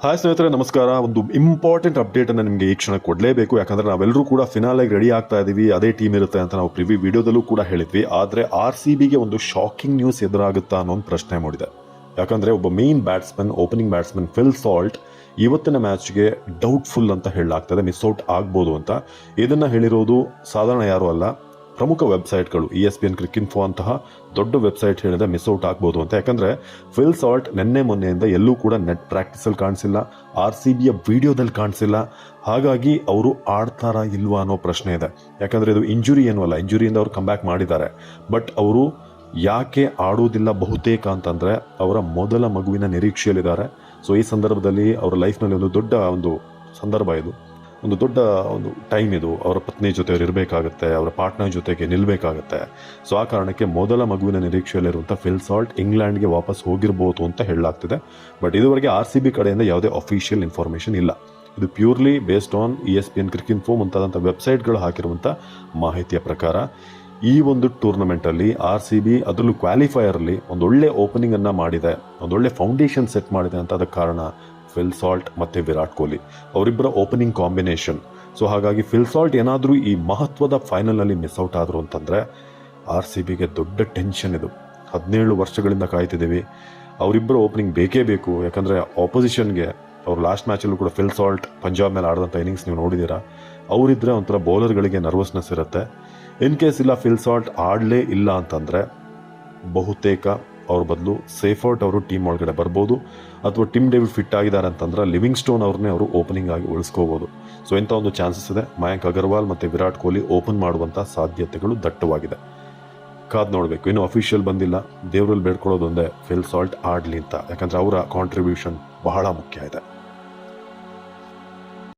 Hi ಸ್ನೇಹಿತರೆ, ನಮಸ್ಕಾರ. ಒಂದು ಇಂಪಾರ್ಟೆಂಟ್ ಅಪ್ಡೇಟ್ ಅನ್ನು ನಿಮಗೆ ಈ ಕ್ಷಣ ಕೊಡಲೇಬೇಕು. ಯಾಕಂದ್ರೆ ನಾವೆಲ್ಲರೂ ಕೂಡ ಫಿನಾಲೆಗೆ ರೆಡಿ ಆಗ್ತಾ ಇದೀವಿ. ಅದೇ ಟೀಮ್ ಇರುತ್ತೆ ಅಂತ ನಾವು ಪ್ರಿವಿ ವಿಡಿಯೋದಲ್ಲೂ ಕೂಡ ಹೇಳಿದ್ವಿ. ಆದರೆ ಆರ್ ಸಿ ಬಿಗೆ ಒಂದು ಶಾಕಿಂಗ್ ನ್ಯೂಸ್ ಎದುರಾಗುತ್ತಾ ಅನ್ನೋ ಒಂದು ಪ್ರಶ್ನೆ ಮೂಡಿದೆ. ಯಾಕಂದ್ರೆ ಒಬ್ಬ main batsman opening batsman Phil Salt ಇವತ್ತಿನ ಮ್ಯಾಚ್ಗೆ ಡೌಟ್ಫುಲ್ ಅಂತ ಹೇಳಲಾಗ್ತದೆ ಮಿಸ್ ಔಟ್ ಆಗ್ಬೋದು ಅಂತ. ಇದನ್ನ ಹೇಳಿರೋದು ಸಾಧಾರಣ ಯಾರು ಅಲ್ಲ. ಪ್ರಮುಖ ವೆಬ್ಸೈಟ್ಗಳು E S P N Cricinfo ಅಂತಹ ದೊಡ್ಡ ವೆಬ್ಸೈಟ್ ಹೇಳಿದ್ರೆ ಮಿಸ್ ಔಟ್ ಆಗ್ಬೋದು ಅಂತ. ಯಾಕಂದ್ರೆ ಫಿಲ್ ಸಾಲ್ಟ್ ನಿನ್ನೆ ಮೊನ್ನೆಯಿಂದ ಎಲ್ಲೂ ಕೂಡ ನೆಟ್ ಪ್ರಾಕ್ಟೀಸಲ್ಲಿ ಕಾಣಿಸಿಲ್ಲ ಆರ್ ಸಿ ಬಿಯ ವಿಡಿಯೋದಲ್ಲಿ ಕಾಣಿಸಿಲ್ಲ. ಹಾಗಾಗಿ ಅವರು ಆಡ್ತಾರಾ ಇಲ್ವಾ ಅನ್ನೋ ಪ್ರಶ್ನೆ ಇದೆ. ಯಾಕಂದ್ರೆ ಇದು ಇಂಜುರಿ ಏನೂ ಅಲ್ಲ ಇಂಜುರಿಯಿಂದ ಅವರು ಕಮ್ ಬ್ಯಾಕ್ ಮಾಡಿದ್ದಾರೆ. ಬಟ್ ಅವರು ಯಾಕೆ ಆಡೋದಿಲ್ಲ ಬಹುತೇಕ ಅಂತಂದ್ರೆ ಅವರ ಮೊದಲ ಮಗುವಿನ ನಿರೀಕ್ಷೆಯಲ್ಲಿದ್ದಾರೆ. ಸೊ ಈ ಸಂದರ್ಭದಲ್ಲಿ ಅವರ ಲೈಫ್ನಲ್ಲಿ ಒಂದು ದೊಡ್ಡ ಒಂದು ಸಂದರ್ಭ ಇದು. ಒಂದು ದೊಡ್ಡ ಒಂದು ಟೈಮ್ ಇದು. ಅವರ ಪತ್ನಿ ಜೊತೆ ಅವ್ರು ಇರಬೇಕಾಗತ್ತೆ, ಅವರ ಪಾರ್ಟ್ನರ್ ಜೊತೆಗೆ ನಿಲ್ಲಬೇಕಾಗತ್ತೆ ಸೊ ಆ ಕಾರಣಕ್ಕೆ ಮೊದಲ ಮಗುವಿನ ನಿರೀಕ್ಷೆಯಲ್ಲಿರುವಂಥ ಫಿಲ್ ಸಾಲ್ಟ್ ಇಂಗ್ಲೆಂಡ್ಗೆ ವಾಪಸ್ ಹೋಗಿರ್ಬೋದು ಅಂತ ಹೇಳಲಾಗ್ತಿದೆ. ಬಟ್ ಇದುವರೆಗೆ ಆರ್ ಸಿ ಬಿ ಕಡೆಯಿಂದ ಯಾವುದೇ ಅಫಿಷಿಯಲ್ ಇನ್ಫಾರ್ಮೇಷನ್ ಇಲ್ಲ. ಇದು purely based on E S P N Cricinfo ಮುಂತಾದಂಥ ವೆಬ್ಸೈಟ್ಗಳು ಹಾಕಿರುವಂಥ ಮಾಹಿತಿಯ ಪ್ರಕಾರ, ಈ ಒಂದು ಟೂರ್ನಮೆಂಟಲ್ಲಿ ಆರ್ ಸಿ ಬಿ ಅದರಲ್ಲೂ ಕ್ವಾಲಿಫೈಯರಲ್ಲಿ ಒಂದೊಳ್ಳೆ ಓಪನಿಂಗ್ ಅನ್ನ ಮಾಡಿದೆ, ಒಂದೊಳ್ಳೆ ಫೌಂಡೇಶನ್ ಸೆಟ್ ಮಾಡಿದೆ ಅಂತ ಅದಕ್ಕೆ ಕಾರಣ ಫಿಲ್ ಸಾಲ್ಟ್ ಮತ್ತೆ ವಿರಾಟ್ ಕೊಹ್ಲಿ. ಅವರಿಬ್ಬರ ಓಪನಿಂಗ್ ಕಾಂಬಿನೇಷನ್ ಸೊ ಹಾಗಾಗಿ ಫಿಲ್ ಸಾಲ್ಟ್ ಏನಾದರೂ ಈ ಮಹತ್ವದ ಫೈನಲ್ನಲ್ಲಿ ಮಿಸ್ ಔಟ್ ಆದರು ಅಂತಂದರೆ ಆರ್ ಸಿ ಬಿಗೆ ದೊಡ್ಡ ಟೆನ್ಷನ್ ಇದು. ಹದಿನೇಳು ವರ್ಷಗಳಿಂದ ಕಾಯ್ತಿದ್ದೀವಿ. ಅವರಿಬ್ಬರ ಓಪನಿಂಗ್ ಬೇಕೇ ಬೇಕು. ಯಾಕಂದರೆ ಆಪೋಸಿಷನ್ಗೆ ಅವ್ರು ಲಾಸ್ಟ್ ಮ್ಯಾಚಲ್ಲೂ ಕೂಡ ಫಿಲ್ ಸಾಲ್ಟ್ ಪಂಜಾಬ್ ಮೇಲೆ ಆಡಿದಂಥ ಇನ್ನಿಂಗ್ಸ್ ನೀವು ನೋಡಿದ್ದೀರಾ. ಅವರಿದ್ದರೆ ಒಂಥರ ಬೌಲರ್ಗಳಿಗೆ ನರ್ವಸ್ನೆಸ್ ಇರುತ್ತೆ. ಇನ್ ಕೇಸ್ ಇಲ್ಲ ಫಿಲ್ ಸಾಲ್ಟ್ ಆಡಲೇ ಇಲ್ಲ ಅಂತಂದರೆ ಬಹುತೇಕ ಅವ್ರ ಬದಲು ಸೇಫರ್ಟ್ ಅವರು ಟೀಮ್ ಒಳಗಡೆ ಬರ್ಬೋದು. ಅಥವಾ ಟಿಮ್ ಡೇವಿಡ್ ಫಿಟ್ ಆಗಿದ್ದಾರೆ ಅಂತಂದ್ರೆ ಲಿವಿಂಗ್ ಸ್ಟೋನ್ ಅವ್ರನ್ನೇ ಅವರು ಓಪನಿಂಗ್ ಆಗಿ ಉಳಿಸ್ಕೋಬೋದು. ಸೊ ಇಂಥ ಒಂದು ಚಾನ್ಸಸ್ ಇದೆ. ಮಯಾಂಕ್ ಅಗರ್ವಾಲ್ ಮತ್ತು ವಿರಾಟ್ ಕೊಹ್ಲಿ ಓಪನ್ ಮಾಡುವಂಥ ಸಾಧ್ಯತೆಗಳು ದಟ್ಟವಾಗಿದೆ. ಕಾದ್ ನೋಡಬೇಕು. ಇನ್ನು ಅಫಿಷಿಯಲ್ ಬಂದಿಲ್ಲ. ದೇವರಲ್ಲಿ ಬೇಡ್ಕೊಳ್ಳೋದೊಂದೇ ಫಿಲ್ ಸಾಲ್ಟ್ ಆಡ್ಲಿ ಅಂತ. ಯಾಕಂದ್ರೆ ಅವರ ಕಾಂಟ್ರಿಬ್ಯೂಷನ್ ಬಹಳ ಮುಖ್ಯ ಇದೆ.